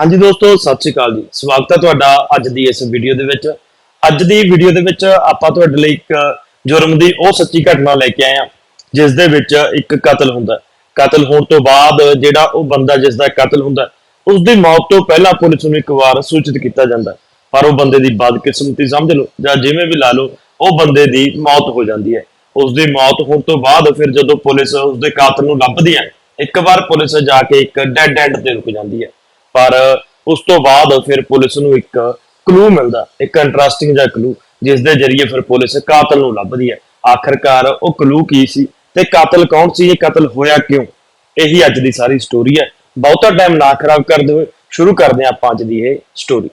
ਹਾਂਜੀ ਦੋਸਤੋ, ਸਤਿ ਸ਼੍ਰੀ ਅਕਾਲ ਜੀ। ਸਵਾਗਤ ਹੈ ਤੁਹਾਡਾ ਅੱਜ ਦੀ ਇਸ ਵੀਡੀਓ ਦੇ ਵਿੱਚ। ਅੱਜ ਦੀ ਵੀਡੀਓ ਦੇ ਵਿੱਚ ਆਪਾਂ ਤੁਹਾਡੇ ਲਈ ਇੱਕ ਜੁਰਮ ਦੀ ਉਹ ਸੱਚੀ ਘਟਨਾ ਲੈ ਕੇ ਆਏ ਹਾਂ ਜਿਸ ਦੇ ਵਿੱਚ ਇੱਕ ਕਤਲ ਹੁੰਦਾ ਕਤਲ ਹੋਣ ਤੋਂ ਬਾਅਦ ਜਿਹੜਾ ਉਹ ਬੰਦਾ ਜਿਸ ਦਾ ਕਤਲ ਹੁੰਦਾ ਉਸ ਦੀ ਮੌਤ ਤੋਂ ਪਹਿਲਾਂ ਪੁਲਿਸ ਨੂੰ ਇੱਕ ਵਾਰ ਸੂਚਿਤ ਕੀਤਾ ਜਾਂਦਾ ਪਰ ਉਹ ਬੰਦੇ ਦੀ ਬਦਕਿਸਮਤੀ ਸਮਝ ਲਓ, ਜਾਂ ਜਿਵੇਂ ਵੀ ਲਾ ਲਓ, ਉਹ ਬੰਦੇ ਦੀ ਮੌਤ ਹੋ ਜਾਂਦੀ ਹੈ। ਉਸ ਦੀ ਮੌਤ ਹੋਣ ਤੋਂ ਬਾਅਦ ਫਿਰ ਜਦੋਂ ਪੁਲਿਸ ਉਸ ਦੇ ਕਾਤਲ ਨੂੰ ਲੱਭਦੀ ਹੈ, ਇੱਕ ਵਾਰ ਪੁਲਿਸ ਜਾ ਕੇ ਇੱਕ ਡੈਡ ਐਂਡ ਤੇ ਰੁਕ ਜਾਂਦੀ ਹੈ। ਪਰ ਉਸ ਤੋਂ ਬਾਅਦ ਫਿਰ ਪੁਲਿਸ ਨੂੰ ਇੱਕ ਕਲੂ ਮਿਲਦਾ, ਇੱਕ ਇੰਟਰਸਟਿੰਗ ਜਿਹਾ ਕਲੂ ਜਿਸ ਦੇ ਜ਼ਰੀਏ ਫਿਰ ਪੁਲਿਸ ਕਾਤਲ ਨੂੰ ਲੱਭਦੀ ਹੈ। ਆਖਰਕਾਰ ਉਹ ਕਲੂ ਕੀ ਸੀ ਤੇ ਕਾਤਲ ਕੌਣ ਸੀ, ਇਹ ਕਤਲ ਹੋਇਆ ਕਿਉਂ? ਇਹੀ ਅੱਜ ਦੀ ਸਾਰੀ ਸਟੋਰੀ ਹੈ। ਬਹੁਤਾ ਟਾਈਮ ਨਾ ਖਰਾਬ ਕਰਦੇ ਹੋਏ ਸ਼ੁਰੂ ਕਰਦੇ ਹਾਂ ਆਪਾਂ ਅੱਜ ਦੀ ਇਹ ਸਟੋਰੀ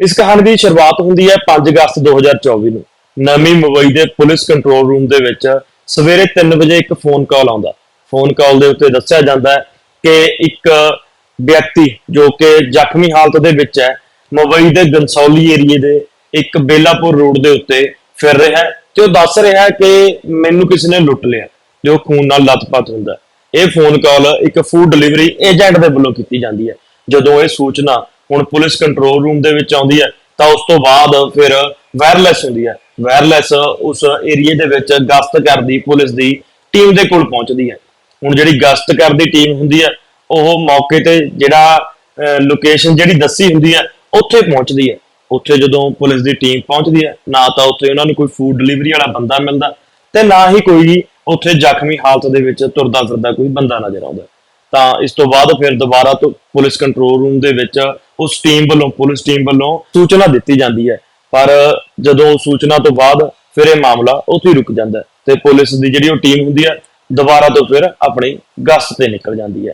ਇਸ ਕਹਾਣੀ ਦੀ ਸ਼ੁਰੂਆਤ ਹੁੰਦੀ ਹੈ 5 ਅਗਸਤ 2024 ਨੂੰ। ਨਵੀਂ ਮੁੰਬਈ ਦੇ ਪੁਲਿਸ ਕੰਟਰੋਲ ਰੂਮ ਦੇ ਵਿੱਚ ਸਵੇਰੇ 3 ਵਜੇ ਇੱਕ ਫੋਨ ਕਾਲ ਆਉਂਦਾ। ਫੋਨ ਕਾਲ ਦੇ ਉੱਤੇ ਦੱਸਿਆ ਜਾਂਦਾ ਹੈ ਕਿ ਇੱਕ ਵਿਅਕਤੀ ਜੋ ਕਿ ਜ਼ਖਮੀ ਹਾਲਤ ਦੇ ਵਿੱਚ ਹੈ, ਮੁੰਬਈ ਦੇ ਗੰਸੌਲੀ ਏਰੀਏ ਦੇ ਇੱਕ ਬੇਲਾਪੁਰ ਰੋਡ ਦੇ ਉੱਤੇ ਫਿਰ ਰਿਹਾ ਹੈ ਤੇ ਉਹ ਦੱਸ ਰਿਹਾ ਹੈ ਕਿ ਮੈਨੂੰ ਕਿਸੇ ਨੇ ਲੁੱਟ ਲਿਆ ਜੋ ਖੂਨ ਨਾਲ ਲੱਤਪੱਤ ਹੁੰਦਾ ਇਹ ਫੋਨ ਕਾਲ ਇੱਕ ਫੂਡ ਡਿਲੀਵਰੀ ਏਜੰਟ ਦੇ ਵੱਲੋਂ ਕੀਤੀ ਜਾਂਦੀ ਹੈ। ਜਦੋਂ ਇਹ ਸੂਚਨਾ ਹੁਣ ਪੁਲਿਸ ਕੰਟਰੋਲ ਰੂਮ ਦੇ ਵਿੱਚ ਆਉਂਦੀ ਹੈ, ਤਾਂ ਉਸ ਤੋਂ ਬਾਅਦ ਫਿਰ ਵਾਇਰਲੈਸ ਹੁੰਦੀ ਹੈ। ਵਾਇਰਲੈਸ ਉਸ ਏਰੀਏ ਦੇ ਵਿੱਚ ਗਸ਼ਤ ਕਰਦੀ ਪੁਲਿਸ ਦੀ ਟੀਮ ਦੇ ਕੋਲ ਪਹੁੰਚਦੀ ਹੈ। ਹੁਣ ਜਿਹੜੀ ਗਸ਼ਤ ਕਰਦੀ ਟੀਮ ਹੁੰਦੀ ਹੈ ਉਹ ਮੌਕੇ ਤੇ ਜਿਹੜਾ ਲੋਕੇਸ਼ਨ ਜਿਹੜੀ ਦੱਸੀ ਹੁੰਦੀ ਹੈ ਉੱਥੇ ਪਹੁੰਚਦੀ ਹੈ ਉੱਥੇ ਜਦੋਂ ਪੁਲਿਸ ਦੀ ਟੀਮ ਪਹੁੰਚਦੀ ਹੈ ਨਾ ਤਾਂ ਉੱਥੇ ਉਹਨਾਂ ਨੂੰ ਕੋਈ ਫੂਡ ਡਿਲੀਵਰੀ ਵਾਲਾ ਬੰਦਾ ਮਿਲਦਾ ਤੇ ਨਾ ਹੀ ਕੋਈ ਉੱਥੇ ਜ਼ਖਮੀ ਹਾਲਤ ਦੇ ਵਿੱਚ ਤੁਰਦਾ ਫਿਰਦਾ ਕੋਈ ਬੰਦਾ ਨਜ਼ਰ ਆਉਂਦਾ। ਤਾਂ ਇਸ ਤੋਂ ਬਾਅਦ ਫਿਰ ਦੁਬਾਰਾ ਤੋਂ ਪੁਲਿਸ ਕੰਟਰੋਲ ਰੂਮ ਦੇ ਵਿੱਚ ਉਸ ਟੀਮ ਵੱਲੋਂ, ਪੁਲਿਸ ਟੀਮ ਵੱਲੋਂ ਸੂਚਨਾ ਦਿੱਤੀ ਜਾਂਦੀ ਹੈ ਪਰ ਜਦੋਂ ਸੂਚਨਾ ਤੋਂ ਬਾਅਦ ਫਿਰ ਇਹ ਮਾਮਲਾ ਉੱਥੇ ਹੀ ਰੁਕ ਜਾਂਦਾ ਤੇ ਪੁਲਿਸ ਦੀ ਜਿਹੜੀ ਉਹ ਟੀਮ ਹੁੰਦੀ ਹੈ ਦੁਬਾਰਾ ਤੋਂ ਫਿਰ ਆਪਣੀ ਗਸ਼ਤ ਤੇ ਨਿਕਲ ਜਾਂਦੀ ਹੈ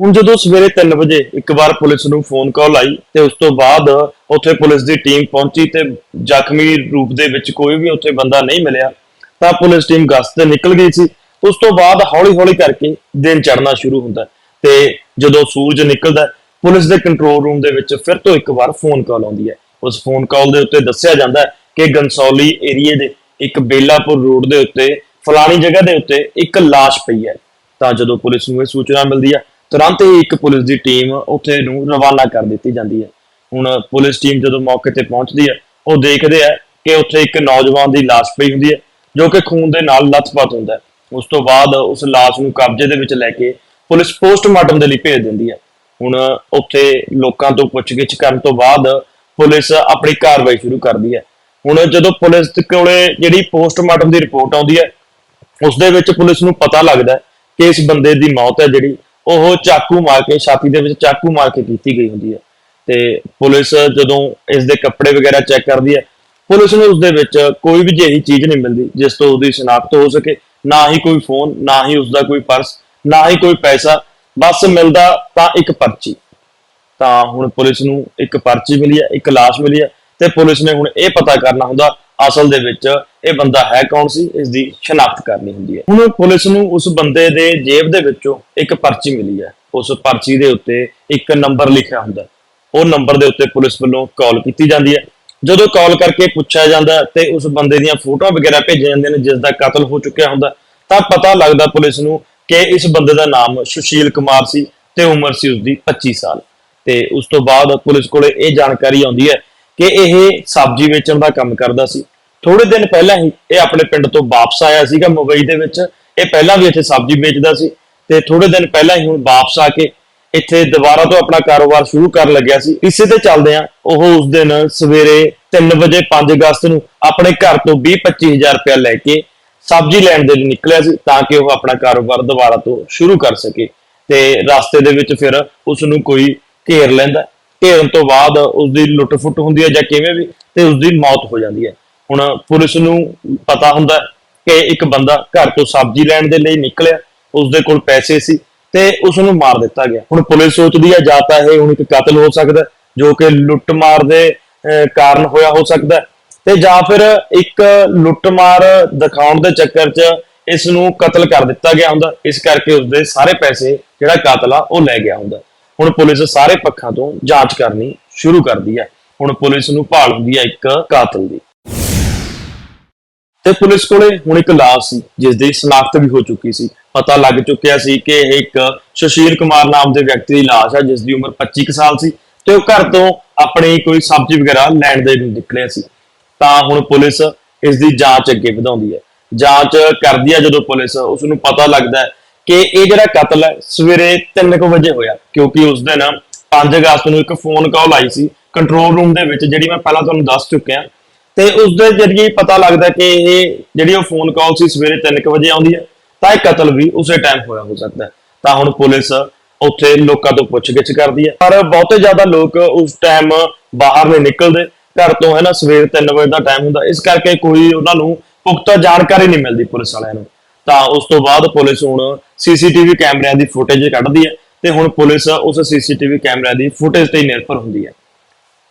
ਹੁਣ ਜਦੋਂ ਸਵੇਰੇ 3 ਵਜੇ ਇੱਕ ਵਾਰ ਪੁਲਿਸ ਨੂੰ ਫੋਨ ਕਾਲ ਆਈ ਤੇ ਉਸ ਤੋਂ ਬਾਅਦ ਉੱਥੇ ਪੁਲਿਸ ਦੀ ਟੀਮ ਪਹੁੰਚੀ ਤੇ ਜ਼ਖਮੀ ਰੂਪ ਦੇ ਵਿੱਚ ਕੋਈ ਵੀ ਉੱਥੇ ਬੰਦਾ ਨਹੀਂ ਮਿਲਿਆ, ਤਾਂ ਪੁਲਿਸ ਟੀਮ ਗਸ਼ਤ ਤੇ ਨਿਕਲ ਗਈ ਸੀ। ਉਸ ਤੋਂ ਬਾਅਦ ਹੌਲੀ-ਹੌਲੀ ਕਰਕੇ ਦਿਨ ਚੜ੍ਹਨਾ ਸ਼ੁਰੂ ਹੁੰਦਾ ਤੇ ਜਦੋਂ ਸੂਰਜ ਨਿਕਲਦਾ ਪੁਲਿਸ ਦੇ ਕੰਟਰੋਲ ਰੂਮ ਦੇ ਵਿੱਚ ਫਿਰ ਤੋਂ ਇੱਕ ਵਾਰ ਫੋਨ ਕਾਲ ਆਉਂਦੀ ਹੈ। ਉਸ ਫੋਨ ਕਾਲ ਦੇ ਉੱਤੇ ਦੱਸਿਆ ਜਾਂਦਾ ਹੈ ਕਿ ਗੰਸੌਲੀ ਏਰੀਏ ਦੇ ਇੱਕ ਬੇਲਾਪੁਰ ਰੋਡ ਦੇ ਉੱਤੇ, ਫਲਾਣੀ ਜਗ੍ਹਾ ਦੇ ਉੱਤੇ ਇੱਕ ਲਾਸ਼ ਪਈ ਹੈ। ਤਾਂ ਜਦੋਂ ਪੁਲਿਸ ਨੂੰ ਇਹ ਸੂਚਨਾ ਮਿਲਦੀ ਹੈ ਤੁਰੰਤ ਹੀ ਇੱਕ ਪੁਲਿਸ ਦੀ ਟੀਮ ਉੱਥੇ ਨੂੰ ਰਵਾਨਾ ਕਰ ਦਿੱਤੀ ਜਾਂਦੀ ਹੈ। ਹੁਣ ਪੁਲਿਸ ਟੀਮ ਜਦੋਂ ਮੌਕੇ ਤੇ ਪਹੁੰਚਦੀ ਹੈ, ਉਹ ਦੇਖਦੇ ਆ ਕਿ ਉੱਥੇ ਇੱਕ ਨੌਜਵਾਨ ਦੀ ਲਾਸ਼ ਪਈ ਹੁੰਦੀ ਹੈ, ਜੋ ਕਿ ਖੂਨ ਦੇ ਨਾਲ ਲੱਥਪੱਥ ਹੁੰਦਾ ਹੈ। ਉਸ ਤੋਂ ਬਾਅਦ ਉਸ ਲਾਸ਼ ਨੂੰ ਕਬਜ਼ੇ ਦੇ ਵਿੱਚ ਲੈ ਕੇ ਪੁਲਿਸ ਪੋਸਟਮਾਰਟਮ ਦੇ ਲਈ ਭੇਜ ਦਿੰਦੀ ਹੈ। ਹੁਣ ਉੱਥੇ ਲੋਕਾਂ ਤੋਂ ਪੁੱਛਗਿੱਛ ਕਰਨ ਤੋਂ ਬਾਅਦ ਪੁਲਿਸ ਆਪਣੀ ਕਾਰਵਾਈ ਸ਼ੁਰੂ ਕਰਦੀ ਹੈ। ਹੁਣ ਜਦੋਂ ਪੁਲਿਸ ਦੇ ਕੋਲੇ ਜਿਹੜੀ ਪੋਸਟਮਾਰਟਮ ਦੀ ਰਿਪੋਰਟ ਆਉਂਦੀ ਹੈ, ਉਸ ਦੇ ਵਿੱਚ ਪੁਲਿਸ ਨੂੰ ਪਤਾ ਲੱਗਦਾ ਕਿ ਇਸ ਬੰਦੇ ਦੀ ਮੌਤ ਹੈ ਜਿਹੜੀ। ਉਹ ਚਾਕੂ ਮਾਰ ਕੇ, ਛਾਤੀ ਦੇ ਵਿੱਚ ਚਾਕੂ ਮਾਰ ਕੇ ਕੀਤੀ ਗਈ ਹੁੰਦੀ ਹੈ। ਤੇ ਪੁਲਿਸ ਜਦੋਂ ਇਸ ਦੇ ਕੱਪੜੇ ਵਗੈਰਾ ਚੈੱਕ ਕਰਦੀ ਹੈ, ਪੁਲਿਸ ਨੂੰ ਉਸ ਦੇ ਵਿੱਚ ਕੋਈ ਵੀ ਜਿਹੀ ਚੀਜ਼ ਨਹੀਂ ਮਿਲਦੀ, ਜਿਸ ਤੋਂ ਉਹਦੀ ਸ਼ਨਾਖਤ ਹੋ ਸਕੇ। ਨਾ ਹੀ ਕੋਈ ਫੋਨ, ਨਾ ਹੀ ਉਸ ਦਾ ਕੋਈ ਪਰਸ, ਨਾ ਹੀ ਕੋਈ ਪੈਸਾ, ਬਸ ਮਿਲਦਾ ਤਾਂ ਇੱਕ ਪਰਚੀ। ਤਾਂ ਹੁਣ ਪੁਲਿਸ ਨੂੰ ਇੱਕ ਪਰਚੀ ਮਿਲੀ ਹੈ, ਇੱਕ ਲਾਸ਼ ਮਿਲੀ ਹੈ ਤੇ ਪੁਲਿਸ ਨੇ ਹੁਣ ਇਹ ਪਤਾ ਕਰਨਾ ਹੁੰਦਾ ਅਸਲ ਦੇ ਵਿੱਚ ਇਹ ਬੰਦਾ ਹੈ ਕੌਣ ਸੀ? ਇਸ ਦੀ ਸ਼ਨਾਖਤ ਕਰਨੀ ਹੁੰਦੀ ਹੈ। ਹੁਣ ਪੁਲਿਸ ਨੂੰ ਉਸ ਬੰਦੇ ਦੇ ਜੇਬ ਦੇ ਵਿੱਚੋਂ ਇੱਕ ਪਰਚੀ ਮਿਲੀ ਹੈ। ਉਸ ਪਰਚੀ ਦੇ ਉੱਤੇ ਇੱਕ ਨੰਬਰ ਲਿਖਿਆ ਹੁੰਦਾ ਉਹ ਨੰਬਰ ਦੇ ਉੱਤੇ ਪੁਲਿਸ ਵੱਲੋਂ ਕਾਲ ਕੀਤੀ ਜਾਂਦੀ ਹੈ। ਜਦੋਂ ਕਾਲ ਕਰਕੇ ਪੁੱਛਿਆ ਜਾਂਦਾ ਤੇ ਉਸ ਬੰਦੇ ਦੀਆਂ ਫੋਟੋਆਂ ਵਗੈਰਾ ਭੇਜੀਆਂ ਜਾਂਦੀਆਂ ਨੇ, ਜਿਸ ਦਾ ਕਤਲ ਹੋ ਚੁੱਕਿਆ ਹੁੰਦਾ ਤਾਂ ਪਤਾ ਲੱਗਦਾ ਪੁਲਿਸ ਨੂੰ ਕਿ ਇਸ ਬੰਦੇ ਦਾ ਨਾਮ ਸੁਸ਼ੀਲ ਕੁਮਾਰ ਸੀ ਤੇ ਉਮਰ ਸੀ ਉਸਦੀ 25 ਸਾਲ। ਤੇ ਉਸ ਤੋਂ ਬਾਅਦ ਪੁਲਿਸ ਕੋਲੇ ਇਹ ਜਾਣਕਾਰੀ ਆਉਂਦੀ ਹੈ ਕਿ ਇਹ ਸਬਜ਼ੀ ਵੇਚਣ ਦਾ ਕੰਮ ਕਰਦਾ ਸੀ। ਥੋੜੇ ਦਿਨ ਪਹਿਲਾਂ ਹੀ ਇਹ ਆਪਣੇ ਪਿੰਡ ਤੋਂ ਵਾਪਸ ਆਇਆ ਸੀਗਾ ਮੁੰਬਈ ਦੇ ਵਿੱਚ। ਇਹ ਪਹਿਲਾਂ ਵੀ ਇੱਥੇ ਸਬਜ਼ੀ ਵੇਚਦਾ ਸੀ ਤੇ ਥੋੜੇ ਦਿਨ ਪਹਿਲਾਂ ਹੀ ਹੁਣ ਵਾਪਸ ਆ ਕੇ ਇੱਥੇ ਦੁਬਾਰਾ ਤੋਂ ਆਪਣਾ ਕਾਰੋਬਾਰ ਸ਼ੁਰੂ ਕਰਨ ਲੱਗਿਆ ਸੀ। ਇਸੇ ਤੇ ਚੱਲਦੇ ਆ ਉਹ ਉਸ ਦਿਨ ਸਵੇਰੇ 3 ਵਜੇ 5 ਅਗਸਤ ਨੂੰ ਆਪਣੇ ਘਰ ਤੋਂ 20-25000 ਰੁਪਏ ਲੈ ਕੇ ਸਬਜ਼ੀ ਲੈਣ ਦੇ ਲਈ ਨਿਕਲਿਆ ਸੀ ਤਾਂ ਕਿ ਉਹ ਆਪਣਾ ਕਾਰੋਬਾਰ ਦੁਬਾਰਾ ਤੋਂ ਸ਼ੁਰੂ ਕਰ ਸਕੇ ਤੇ ਰਸਤੇ ਦੇ ਵਿੱਚ ਫਿਰ ਉਸ ਨੂੰ ਕੋਈ ਘੇਰ ਲੈਂਦਾ। ਘੇਰਨ ਤੋਂ ਬਾਅਦ ਉਸ ਦੀ ਲੁੱਟ-ਫੁੱਟ ਹੁੰਦੀ ਹੈ ਜਾਂ ਕਿਵੇਂ ਵੀ, ਤੇ ਉਸ ਦੀ ਮੌਤ ਹੋ ਜਾਂਦੀ ਹੈ। ਹੁਣ ਪੁਲਿਸ ਨੂੰ ਪਤਾ ਹੁੰਦਾ ਕਿ ਇੱਕ ਬੰਦਾ ਘਰ ਤੋਂ ਸਬਜ਼ੀ ਲੈਣ ਦੇ ਲਈ ਨਿਕਲਿਆ ਉਸ ਦੇ ਕੋਲ ਪੈਸੇ ਸੀ ਤੇ ਉਸ ਨੂੰ ਮਾਰ ਦਿੱਤਾ ਗਿਆ। ਹੁਣ ਪੁਲਿਸ ਸੋਚਦੀ ਹੈ ਜਾਂ ਤਾਂ ਇਹ ਹੁਣ ਇੱਕ ਕਤਲ ਹੋ ਸਕਦਾ ਜੋ ਕਿ ਲੁੱਟ-ਮਾਰ ਦੇ ਕਾਰਨ ਹੋਇਆ ਹੋ ਸਕਦਾ ਤੇ ਜਾਂ ਫਿਰ ਇੱਕ ਲੁੱਟ-ਮਾਰ ਦਿਖਾਉਣ ਦੇ ਚੱਕਰ 'ਚ ਇਸ ਨੂੰ ਕਤਲ ਕਰ ਦਿੱਤਾ ਗਿਆ ਹੁੰਦਾ। ਇਸ ਕਰਕੇ ਉਸ ਦੇ ਸਾਰੇ ਪੈਸੇ ਜਿਹੜਾ ਕਾਤਲ ਆ, ਉਹ ਲੈ ਗਿਆ ਹੁੰਦਾ। ਹੁਣ ਪੁਲਿਸ ਸਾਰੇ ਪੱਖਾਂ ਤੋਂ ਜਾਂਚ ਕਰਨੀ ਸ਼ੁਰੂ ਕਰਦੀ ਹੈ। ਹੁਣ ਪੁਲਿਸ ਨੂੰ ਭਾਲ ਹੁੰਦੀ ਹੈ ਇੱਕ ਕਾਤਲ ਦੀ। ਤੇ ਪੁਲਿਸ ਕੋਲੇ ਹੁਣ ਇੱਕ ਲਾਸ਼ ਸੀ ਜਿਸ ਦੀ ਸ਼ਨਾਖਤ ਵੀ ਹੋ ਚੁੱਕੀ ਸੀ। ਪਤਾ ਲੱਗ ਚੁੱਕਿਆ ਸੀ ਕਿ ਇਹ ਇੱਕ ਸੁਸ਼ੀਲ ਕੁਮਾਰ ਨਾਮ ਦੇ ਵਿਅਕਤੀ ਦੀ ਲਾਸ਼ ਹੈ ਜਿਸ ਦੀ ਉਮਰ 25 ਕੁ ਸਾਲ ਸੀ ਤੇ ਉਹ ਘਰ ਤੋਂ ਆਪਣੀ ਕੋਈ ਸਬਜ਼ੀ ਵਗੈਰਾ ਲੈਣ ਦੇ ਲਈ ਨਿਕਲਿਆ ਸੀ। ਤਾਂ ਹੁਣ ਪੁਲਿਸ ਇਸ ਦੀ ਜਾਂਚ ਅੱਗੇ ਵਧਾਉਂਦੀ ਹੈ। ਜਾਂਚ ਕਰਦੀ ਹੈ ਜਦੋਂ ਪੁਲਿਸ, ਉਸ ਨੂੰ ਪਤਾ ਲੱਗਦਾ ਹੈ ਕਿ ਇਹ ਜਿਹੜਾ ਕਤਲ ਹੈ, ਸਵੇਰੇ 3:00 ਵਜੇ ਹੋਇਆ, ਕਿਉਂਕਿ ਉਸ ਦਿਨ 5 ਅਗਸਤ ਨੂੰ ਇੱਕ ਫੋਨ ਕਾਲ ਆਈ ਸੀ ਕੰਟਰੋਲ ਰੂਮ ਦੇ ਵਿੱਚ, ਜਿਹੜੀ ਮੈਂ ਪਹਿਲਾਂ ਤੁਹਾਨੂੰ ਦੱਸ ਚੁੱਕਿਆ। ਤੇ ਉਸ ਦੇ ਜਰੀਏ ਪਤਾ ਲੱਗਦਾ ਕਿ ਇਹ ਜਿਹੜੀ ਉਹ ਫੋਨ ਕਾਲ ਸੀ, ਸਵੇਰੇ 3:00 ਵਜੇ ਆਉਂਦੀ ਹੈ, ਤਾਂ ਇਹ ਕਤਲ ਵੀ ਉਸੇ ਟਾਈਮ ਹੋਇਆ, ਹੋ ਸਕਦਾ ਤਾਂ ਹੁਣ ਪੁਲਿਸ ਉੱਥੇ ਲੋਕਾਂ ਤੋਂ ਪੁੱਛਗਿੱਛ ਕਰਦੀ ਹੈ। ਪਰ ਬਹੁਤੇ ਜ਼ਿਆਦਾ ਲੋਕ ਉਸ ਟਾਈਮ ਬਾਹਰ ਨਹੀਂ ਨਿਕਲਦੇ, ਘਰ ਤੋਂ ਹੈ ਨਾ, ਸਵੇਰ 3 ਵਜੇ ਦਾ ਟਾਈਮ ਹੁੰਦਾ, ਇਸ ਕਰਕੇ ਕੋਈ ਉਹਨਾਂ ਨੂੰ ਪੁਖਤਾ ਜਾਣਕਾਰੀ ਨਹੀਂ ਮਿਲਦੀ ਪੁਲਿਸ ਵਾਲਿਆਂ ਨੂੰ। ਤਾਂ ਉਸ ਤੋਂ ਬਾਅਦ ਪੁਲਿਸ ਹੁਣ ਸੀਸੀਟੀਵੀ ਕੈਮਰਿਆਂ ਦੀ ਫੁਟੇਜ ਕੱਢਦੀ ਹੈ ਤੇ ਹੁਣ ਪੁਲਿਸ ਉਸ ਸੀਸੀਟੀਵੀ ਕੈਮਰਿਆਂ ਦੀ ਫੁਟੇਜ ਤੇ ਹੀ ਨਿਰਭਰ ਹੁੰਦੀ ਹੈ।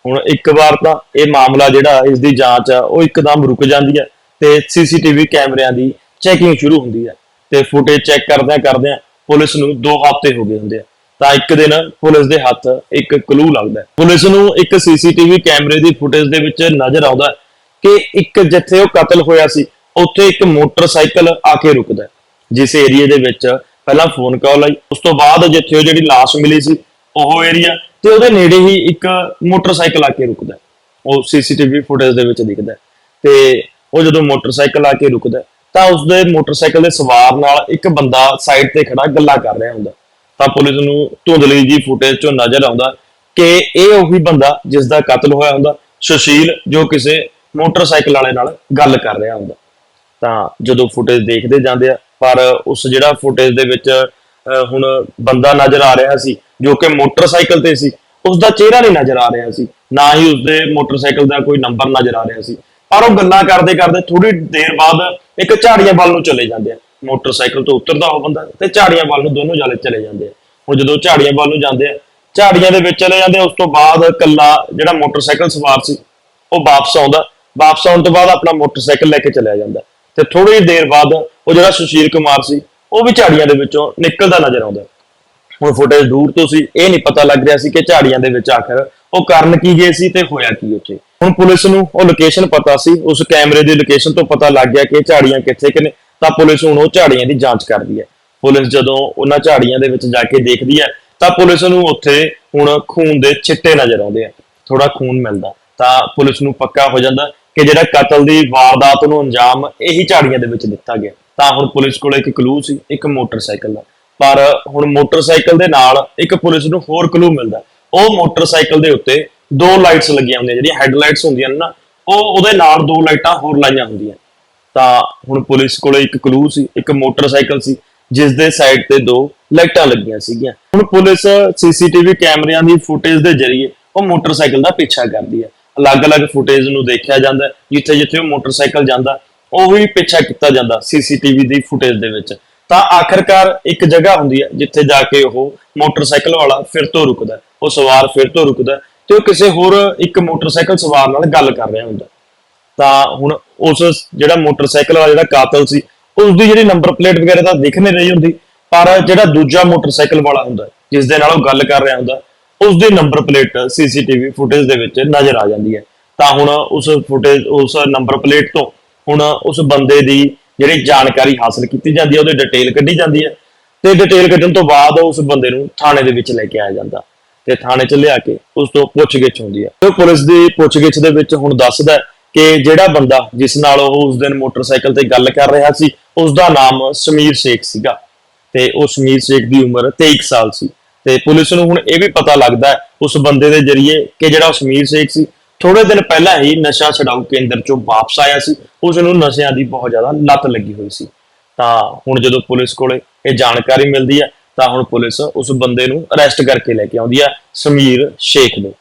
ਹੁਣ ਇੱਕ ਵਾਰ ਤਾਂ ਇਹ ਮਾਮਲਾ ਜਿਹੜਾ ਇਸ ਦੀ ਜਾਂਚ ਆ, ਉਹ ਇੱਕਦਮ ਰੁਕ ਜਾਂਦੀ ਹੈ ਤੇ ਸੀਸੀਟੀਵੀ ਕੈਮਰਿਆਂ ਦੀ ਚੈਕਿੰਗ ਸ਼ੁਰੂ ਹੁੰਦੀ ਹੈ ਤੇ ਫੁਟੇਜ ਚੈੱਕ ਕਰਦਿਆਂ ਕਰਦਿਆਂ ਪੁਲਿਸ ਨੂੰ 2 ਹਫ਼ਤੇ ਹੋ ਗਏ ਹੁੰਦੇ ਆ। ਤਾਂ ਇੱਕ ਦਿਨ ਪੁਲਿਸ ਦੇ ਹੱਥ ਇੱਕ ਕਲੂ ਲੱਗਦਾ ਪੁਲਿਸ ਨੂੰ ਇੱਕ ਸੀਸੀਟੀਵੀ ਕੈਮਰੇ ਦੀ ਫੁਟੇਜ ਦੇ ਵਿੱਚ ਨਜ਼ਰ ਆਉਂਦਾ ਕਿ ਇੱਕ ਜਿੱਥੇ ਉਹ ਕਤਲ ਹੋਇਆ ਸੀ ਉੱਥੇ ਇੱਕ ਮੋਟਰਸਾਈਕਲ ਆ ਕੇ ਰੁਕਦਾ ਜਿਸ ਏਰੀਏ ਦੇ ਵਿੱਚ ਪਹਿਲਾਂ ਫੋਨ ਕਾਲ ਆਈ, ਉਸ ਤੋਂ ਬਾਅਦ ਜਿੱਥੇ ਉਹ ਜਿਹੜੀ ਲਾਸ਼ ਮਿਲੀ ਸੀ, ਉਹ ਏਰੀਆ ਤੇ ਉਹਦੇ ਨੇੜੇ ਹੀ ਇੱਕ ਮੋਟਰਸਾਈਕਲ ਆ ਕੇ ਰੁਕਦਾ ਉਹ ਸੀਸੀਟੀਵੀ ਫੁਟੇਜ ਦੇ ਵਿੱਚ ਦਿਖਦਾ ਤੇ ਉਹ ਜਦੋਂ ਮੋਟਰਸਾਈਕਲ ਆ ਕੇ ਰੁਕਦਾ ਤਾਂ ਉਸ ਦੇ ਮੋਟਰਸਾਈਕਲ ਦੇ ਸਵਾਰ ਨਾਲ ਇੱਕ ਬੰਦਾ ਸਾਈਡ ਤੇ ਖੜਾ ਗੱਲਾਂ ਕਰ ਰਿਹਾ ਹੁੰਦਾ ਤਾਂ ਪੁਲਿਸ ਨੂੰ ਧੁੰਦਲੀ ਜੀ ਫੁਟੇਜ ਚੋਂ ਨਜ਼ਰ ਆਉਂਦਾ ਕਿ ਇਹ ਉਹੀ ਬੰਦਾ ਜਿਸ ਦਾ ਕਤਲ ਹੋਇਆ ਹੁੰਦਾ, ਸੁਸ਼ੀਲ ਜੋ ਕਿਸੇ ਮੋਟਰਸਾਈਕਲ ਵਾਲੇ ਨਾਲ ਗੱਲ ਕਰ ਰਿਹਾ ਹੁੰਦਾ। ਤਾਂ ਜਦੋਂ ਫੁਟੇਜ ਦੇਖਦੇ ਜਾਂਦੇ ਆ ਪਰ ਉਸ ਜਿਹੜਾ ਫੁਟੇਜ ਦੇ ਵਿੱਚ ਹੁਣ ਬੰਦਾ ਨਜ਼ਰ ਆ ਰਿਹਾ ਸੀ ਜੋ ਕਿ ਮੋਟਰਸਾਈਕਲ ਤੇ ਸੀ ਉਸ ਦਾ ਚਿਹਰਾ ਨਹੀਂ ਨਜ਼ਰ ਆ ਰਿਹਾ ਸੀ ਨਾ ਹੀ ਉਸ ਦੇ ਮੋਟਰਸਾਈਕਲ ਦਾ ਕੋਈ ਨੰਬਰ ਨਜ਼ਰ ਆ ਰਿਹਾ ਸੀ। ਪਰ ਉਹ ਗੱਲਾਂ ਕਰਦੇ ਕਰਦੇ ਥੋੜੀ ਦੇਰ ਬਾਅਦ ਇੱਕ ਝਾੜੀਆਂ ਵੱਲ ਨੂੰ ਚਲੇ ਜਾਂਦੇ ਆ। ਮੋਟਰਸਾਈਕਲ ਤੋਂ ਉਤਰਦਾ ਉਹ ਬੰਦਾ ਤੇ ਝਾੜੀਆਂ ਵੱਲ ਨੂੰ ਦੋਨੋਂ ਜਾਲੇ ਚਲੇ ਜਾਂਦੇ ਆ। ਹੁਣ ਜਦੋਂ ਝਾੜੀਆਂ ਵੱਲ ਨੂੰ ਜਾਂਦੇ ਆ ਝਾੜੀਆਂ ਦੇ ਵਿੱਚ ਚਲੇ ਜਾਂਦੇ ਆ, ਉਸ ਤੋਂ ਬਾਅਦ ਕੱਲਾ ਜਿਹੜਾ ਮੋਟਰਸਾਈਕਲ ਸਵਾਰ ਸੀ ਉਹ ਵਾਪਸ ਆਉਂਦਾ। ਵਾਪਸ ਆਉਣ ਤੋਂ ਬਾਅਦ ਆਪਣਾ ਮੋਟਰਸਾਈਕਲ ਲੈ ਕੇ ਚਲਿਆ ਜਾਂਦਾ। ਤੇ ਥੋੜੀ ਦੇਰ ਬਾਅਦ ਉਹ ਜਿਹੜਾ ਸੁਸ਼ੀਲ ਕੁਮਾਰ ਸੀ, ਉਹ ਵੀ ਝਾੜੀਆਂ ਦੇ ਵਿੱਚੋਂ ਨਿਕਲਦਾ ਨਜ਼ਰ ਆਉਂਦਾ। ਹੁਣ ਫੁਟੇਜ ਦੂਰ ਤੋਂ ਸੀ, ਇਹ ਨਹੀਂ ਪਤਾ ਲੱਗ ਰਿਹਾ ਸੀ ਕਿ ਝਾੜੀਆਂ ਦੇ ਵਿੱਚ ਆਖਰ ਉਹ ਕਰਨ ਕੀ ਗਏ ਸੀ ਤੇ ਹੋਇਆ ਕੀ ਉੱਥੇ। ਹੁਣ ਪੁਲਿਸ ਨੂੰ ਉਹ ਲੋਕੇਸ਼ਨ ਪਤਾ ਸੀ, ਉਸ ਕੈਮਰੇ ਦੀ ਲੋਕੇਸ਼ਨ ਤੋਂ ਪਤਾ ਲੱਗ ਗਿਆ ਕਿ ਝਾੜੀਆਂ ਕਿੱਥੇ ਕਿ ਨੇ ਤਾਂ ਪੁਲਿਸ ਹੁਣ ਉਹ ਝਾੜੀਆਂ ਦੀ ਜਾਂਚ ਕਰਦੀ ਹੈ। ਪੁਲਿਸ ਜਦੋਂ ਉਹਨਾਂ ਝਾੜੀਆਂ ਦੇ ਵਿੱਚ ਜਾ ਕੇ ਦੇਖਦੀ ਹੈ, ਤਾਂ ਪੁਲਿਸ ਨੂੰ ਉੱਥੇ ਹੁਣ ਖੂਨ ਦੇ ਛਿੱਟੇ ਨਜ਼ਰ ਆਉਂਦੇ ਆ। ਥੋੜਾ ਖੂਨ ਮਿਲਦਾ, ਤਾਂ ਪੁਲਿਸ ਨੂੰ ਪੱਕਾ ਹੋ ਜਾਂਦਾ। ਕਿ ਜਿਹੜਾ ਕਤਲ ਦੀ ਵਾਰਦਾਤ ਨੂੰ ਅੰਜਾਮ ਇਹੀ ਝਾੜੀਆਂ ਦੇ ਵਿੱਚ ਦਿੱਤਾ ਗਿਆ। ਤਾਂ ਹੁਣ ਪੁਲਿਸ ਕੋਲ ਇੱਕ ਕਲੂ ਸੀ, ਇੱਕ ਮੋਟਰਸਾਈਕਲ ਪਰ ਹੁਣ ਮੋਟਰਸਾਈਕਲ ਦੇ ਨਾਲ ਇੱਕ ਪੁਲਿਸ ਨੂੰ ਹੋਰ ਕਲੂ ਮਿਲਦਾ। ਉਹ ਮੋਟਰਸਾਈਕਲ ਦੇ ਉੱਤੇ ਦੋ ਲਾਈਟਸ ਲੱਗੀਆਂ ਹੁੰਦੀਆਂ, ਜਿਹੜੀਆਂ ਹੈਡਲਾਈਟਸ ਹੁੰਦੀਆਂ ਨੇ ਨਾ, ਉਹ ਉਹਦੇ ਨਾਲ ਦੋ ਲਾਈਟਾਂ ਹੋਰ ਲਾਈਆਂ ਹੁੰਦੀਆਂ। ਤਾਂ ਹੁਣ ਪੁਲਿਸ ਕੋਲੇ ਇੱਕ ਕਲੂ ਸੀ, ਇੱਕ ਮੋਟਰਸਾਈਕਲ ਸੀ, ਜਿਸ ਦੇ ਸਾਈਡ ਤੇ ਦੋ ਲਾਈਟਾਂ ਲੱਗੀਆਂ ਸੀਗੀਆਂ। ਹੁਣ ਪੁਲਿਸ ਸੀਸੀਟੀਵੀ ਕੈਮਰਿਆਂ ਦੀ ਫੁਟੇਜ ਦੇ ਜ਼ਰੀਏ ਉਹ ਮੋਟਰਸਾਈਕਲ ਦਾ ਪਿੱਛਾ ਕਰਦੀ ਹੈ। ਅਲੱਗ-ਅਲੱਗ ਫੁਟੇਜ ਨੂੰ ਦੇਖਿਆ ਜਾਂਦਾ, ਜਿੱਥੇ-ਜਿੱਥੇ ਉਹ ਮੋਟਰਸਾਈਕਲ ਜਾਂਦਾ, ਉਹ ਵੀ ਪਿੱਛਾ ਕੀਤਾ ਜਾਂਦਾ ਸੀਸੀਟੀਵੀ ਦੀ ਫੁਟੇਜ ਦੇ ਵਿੱਚ। ਤਾਂ ਆਖਰਕਾਰ ਇੱਕ ਜਗ੍ਹਾ ਹੁੰਦੀ ਹੈ, ਜਿੱਥੇ ਜਾ ਕੇ ਉਹ ਮੋਟਰਸਾਈਕਲ ਵਾਲਾ ਫਿਰ ਤੋਂ ਰੁਕਦਾ, ਉਹ ਸਵਾਰ ਫਿਰ ਤੋਂ ਰੁਕਦਾ ਹੈ ਤੇ ਉਹ ਕਿਸੇ ਹੋਰ ਇੱਕ ਮੋਟਰਸਾਈਕਲ ਸਵਾਰ ਨਾਲ ਗੱਲ ਕਰ ਰਿਹਾ ਹੁੰਦਾ। ਤਾਂ ਹੁਣ ਉਸ ਜਿਹੜਾ ਮੋਟਰਸਾਈਕਲ ਵਾਲਾ ਜਿਹੜਾ ਕਾਤਲ ਸੀ ਉਸ ਦੀ ਜਿਹੜੀ ਨੰਬਰ ਪਲੇਟ ਵਗੈਰਾ ਤਾਂ ਦਿਖ ਨਹੀਂ ਰਹੀ ਹੁੰਦੀ, ਪਰ ਜਿਹੜਾ ਦੂਜਾ ਮੋਟਰਸਾਈਕਲ ਵਾਲਾ ਹੁੰਦਾ, ਜਿਸ ਦੇ ਨਾਲ ਉਹ ਗੱਲ ਕਰ ਰਿਹਾ ਹੁੰਦਾ ਉਸ ਦੀ ਨੰਬਰ ਪਲੇਟ ਸੀਸੀਟੀਵੀ ਫੁਟੇਜ ਦੇ ਵਿੱਚ ਨਜ਼ਰ ਆ ਜਾਂਦੀ ਹੈ। ਤਾਂ ਹੁਣ ਉਸ ਫੁਟੇਜ ਉਸ ਨੰਬਰ ਪਲੇਟ ਤੋਂ ਹੁਣ ਉਸ ਬੰਦੇ ਦੀ ਜਿਹੜੀ ਜਾਣਕਾਰੀ ਹਾਸਲ ਕੀਤੀ ਜਾਂਦੀ ਹੈ, ਉਹਦੀ ਡਿਟੇਲ ਕੱਢੀ ਜਾਂਦੀ ਹੈ। ਤੇ ਡਿਟੇਲ ਕੱਢਣ ਤੋਂ ਬਾਅਦ ਉਸ ਬੰਦੇ ਨੂੰ ਥਾਣੇ ਦੇ ਵਿੱਚ ਲੈ ਕੇ ਆਇਆ ਜਾਂਦਾ। ਤੇ ਥਾਣੇ 'ਚ ਲਿਆ ਕੇ ਉਸ ਤੋਂ ਪੁੱਛਗਿੱਛ ਹੁੰਦੀ ਹੈ। ਤੇ ਪੁਲਿਸ ਦੀ ਪੁੱਛਗਿੱਛ ਦੇ ਵਿੱਚ ਹੁਣ ਦੱਸਦਾ ਕਿ ਜਿਹੜਾ ਬੰਦਾ ਜਿਸ ਨਾਲ ਉਹ ਉਸ ਦਿਨ ਮੋਟਰਸਾਈਕਲ ਤੇ ਗੱਲ ਕਰ ਰਿਹਾ ਸੀ ਉਸ ਦਾ ਨਾਮ ਸਮੀਰ ਸ਼ੇਖ ਸੀਗਾ। ਤੇ ਉਹ ਸਮੀਰ ਸ਼ੇਖ ਦੀ ਉਮਰ 23 ਸਾਲ ਸੀ। ਤੇ ਪੁਲਿਸ ਨੂੰ ਹੁਣ ਇਹ ਵੀ ਪਤਾ ਲੱਗਦਾ ਹੈ ਉਸ ਬੰਦੇ ਦੇ ਜ਼ਰੀਏ ਕਿ ਜਿਹੜਾ ਸਮੀਰ ਸ਼ੇਖ ਸੀ ਥੋੜੇ ਦਿਨ ਪਹਿਲਾਂ ਹੀ ਨਸ਼ਾ ਛਡਾਊ ਕੇਂਦਰ ਚੋਂ ਵਾਪਸ ਆਇਆ ਸੀ, ਉਸ ਨੂੰ ਨਸ਼ਿਆਂ ਦੀ ਬਹੁਤ ਜ਼ਿਆਦਾ ਲੱਤ ਲੱਗੀ ਹੋਈ ਸੀ। ਤਾਂ ਹੁਣ ਜਦੋਂ ਪੁਲਿਸ ਕੋਲੇ ਇਹ ਜਾਣਕਾਰੀ ਮਿਲਦੀ ਹੈ, ਤਾਂ ਹੁਣ ਪੁਲਿਸ ਉਸ ਬੰਦੇ ਨੂੰ ਅਰੈਸਟ ਕਰਕੇ ਲੈ ਕੇ ਆਉਂਦੀ ਹੈ, ਸਮੀਰ ਸ਼ੇਖ ਨੂੰ।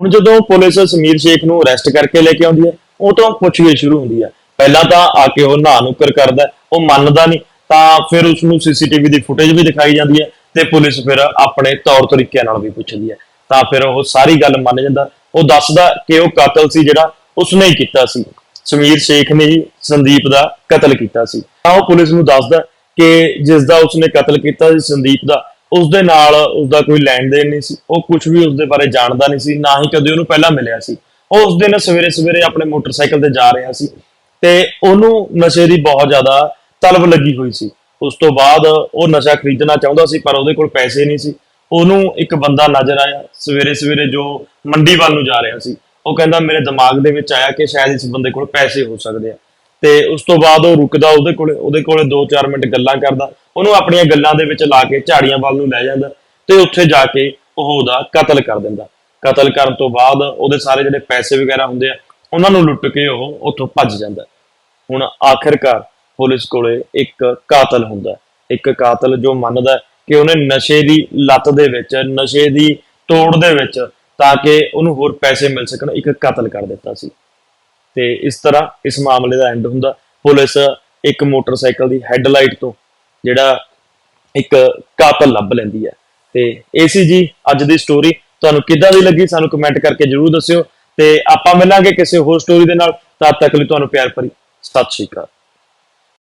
ਹੁਣ ਜਦੋਂ ਪੁਲਿਸ ਸਮੀਰ ਸ਼ੇਖ ਨੂੰ ਅਰੈਸਟ ਕਰਕੇ ਲੈ ਕੇ ਆਉਂਦੀ ਹੈ, ਉਹ ਤੋਂ ਪੁੱਛਗਿੱਛ ਸ਼ੁਰੂ ਹੁੰਦੀ ਹੈ। ਪਹਿਲਾਂ ਤਾਂ ਆ ਕੇ ਉਹ ਨਹਾ ਨੁੱਕਰ ਕਰਦਾ ਉਹ ਮੰਨਦਾ ਨਹੀਂ। ਤਾਂ ਫਿਰ ਉਸ ਨੂੰ ਸੀਸੀਟੀਵੀ ਦੀ ਫੁਟੇਜ ਵੀ ਦਿਖਾਈ ਜਾਂਦੀ ਹੈ ਤੇ ਪੁਲਿਸ ਫਿਰ ਆਪਣੇ ਤੌਰ ਤਰੀਕਿਆਂ ਨਾਲ ਵੀ ਪੁੱਛਦੀ ਹੈ। ਤਾਂ ਫਿਰ ਉਹ ਸਾਰੀ ਗੱਲ ਮੰਨ ਜਾਂਦਾ। ਉਹ ਦੱਸਦਾ ਕਿ ਉਹ ਕਾਤਲ ਸੀ ਜਿਹੜਾ ਉਸਨੇ ਹੀ ਕੀਤਾ ਸੀ। ਸਮੀਰ ਸ਼ੇਖ ਨੇ ਹੀ ਸੰਦੀਪ ਦਾ ਕਤਲ ਕੀਤਾ ਸੀ। ਤਾਂ ਉਹ ਪੁਲਿਸ ਨੂੰ ਦੱਸਦਾ ਕਿ ਜਿਸ ਦਾ ਉਸਨੇ ਕਤਲ ਕੀਤਾ ਸੀ ਸੰਦੀਪ ਦਾ ਉਸ ਦੇ ਨਾਲ ਉਸ ਦਾ ਕੋਈ ਲੈਣ ਦੇਣ ਨਹੀਂ ਸੀ। ਉਹ ਕੁਝ ਵੀ ਉਸ ਦੇ ਬਾਰੇ ਜਾਣਦਾ ਨਹੀਂ ਸੀ, ਨਾ ਹੀ ਕਦੇ ਉਹਨੂੰ ਪਹਿਲਾਂ ਮਿਲਿਆ ਸੀ। ਉਹ ਉਸ ਦਿਨ ਸਵੇਰੇ ਸਵੇਰੇ ਆਪਣੇ ਮੋਟਰਸਾਈਕਲ ਤੇ ਜਾ ਰਿਹਾ ਸੀ ਤੇ ਉਹਨੂੰ ਨਸ਼ੇ ਦੀ ਬਹੁਤ ਜ਼ਿਆਦਾ ਤਲਬ ਲੱਗੀ ਹੋਈ ਸੀ। ਉਸ ਤੋਂ ਬਾਅਦ ਉਹ ਨਸ਼ਾ ਖਰੀਦਣਾ ਚਾਹੁੰਦਾ ਸੀ, ਪਰ ਉਹਦੇ ਕੋਲ ਪੈਸੇ ਨਹੀਂ ਸੀ। ਉਹਨੂੰ ਇੱਕ ਬੰਦਾ ਨਜ਼ਰ ਆਇਆ, ਸਵੇਰੇ ਸਵੇਰੇ ਜੋ ਮੰਡੀ ਵੱਲ ਨੂੰ ਜਾ ਰਿਹਾ ਸੀ। ਉਹ ਕਹਿੰਦਾ, ਮੇਰੇ ਦਿਮਾਗ ਦੇ ਵਿੱਚ ਆਇਆ ਕਿ ਸ਼ਾਇਦ ਇਸ ਬੰਦੇ ਕੋਲ ਪੈਸੇ ਹੋ ਸਕਦੇ ਆ। ਤੇ ਉਸ ਤੋਂ ਬਾਅਦ ਉਹ ਰੁਕਦਾ ਉਹਦੇ ਕੋਲੇ ਉਹਦੇ ਕੋਲੇ 2-4 ਮਿੰਟ ਗੱਲਾਂ ਕਰਦਾ। ਉਹਨੂੰ ਆਪਣੀਆਂ ਗੱਲਾਂ ਦੇ ਵਿੱਚ ਲਾ ਕੇ ਝਾੜੀਆਂ ਵੱਲ ਨੂੰ ਲੈ ਜਾਂਦਾ ਤੇ ਉੱਥੇ ਜਾ ਕੇ ਉਹ ਉਹਦਾ ਕਤਲ ਕਰ ਦਿੰਦਾ। ਕਤਲ ਕਰਨ ਤੋਂ ਬਾਅਦ ਉਹਦੇ ਸਾਰੇ ਜਿਹੜੇ ਪੈਸੇ ਵਗੈਰਾ ਹੁੰਦੇ ਆ, ਉਹਨਾਂ ਨੂੰ ਲੁੱਟ ਕੇ ਉਹ ਉੱਥੋਂ ਭੱਜ ਜਾਂਦਾ। ਹੁਣ ਆਖਿਰਕਾਰ ਪੁਲਿਸ ਕੋਲੇ ਇੱਕ ਕਾਤਲ ਹੁੰਦਾ ਇੱਕ ਕਾਤਲ ਜੋ ਮੰਨਦਾ ਕਿ ਉਹਨੇ ਨਸ਼ੇ ਦੀ ਲੱਤ ਦੇ ਵਿੱਚ, ਨਸ਼ੇ ਦੀ ਤੋੜ ਦੇ ਵਿੱਚ ਤਾਂ ਕਿ ਉਹਨੂੰ ਹੋਰ ਪੈਸੇ ਮਿਲ ਸਕਣ, ਇੱਕ ਕਤਲ ਕਰ ਦਿੱਤਾ ਸੀ। ਤੇ ਇਸ ਤਰ੍ਹਾਂ ਇਸ ਮਾਮਲੇ ਦਾ ਐਂਡ ਹੁੰਦਾ। ਪੁਲਿਸ ਇੱਕ ਮੋਟਰਸਾਈਕਲ ਦੀ ਹੈੱਡਲਾਈਟ ਤੋਂ ਜਿਹੜਾ ਇੱਕ ਕਾਤਲ ਲੱਭ ਲੈਂਦੀ ਹੈ। ਤੇ ਇਹ ਸੀ ਜੀ ਅੱਜ ਦੀ ਸਟੋਰੀ ਤੁਹਾਨੂੰ ਕਿੱਦਾਂ ਦੀ ਲੱਗੀ ਸਾਨੂੰ ਕਮੈਂਟ ਕਰਕੇ ਜਰੂਰ ਦੱਸਿਓ। ਤੇ ਆਪਾਂ ਮਿਲਾਂਗੇ ਕਿਸੇ ਹੋਰ ਸਟੋਰੀ ਦੇ ਨਾਲ। ਤਦ ਤੱਕ ਲਈ ਤੁਹਾਨੂੰ ਪਿਆਰ ਭਰੀ, ਸਤਿ ਸ਼੍ਰੀ ਅਕਾਲ।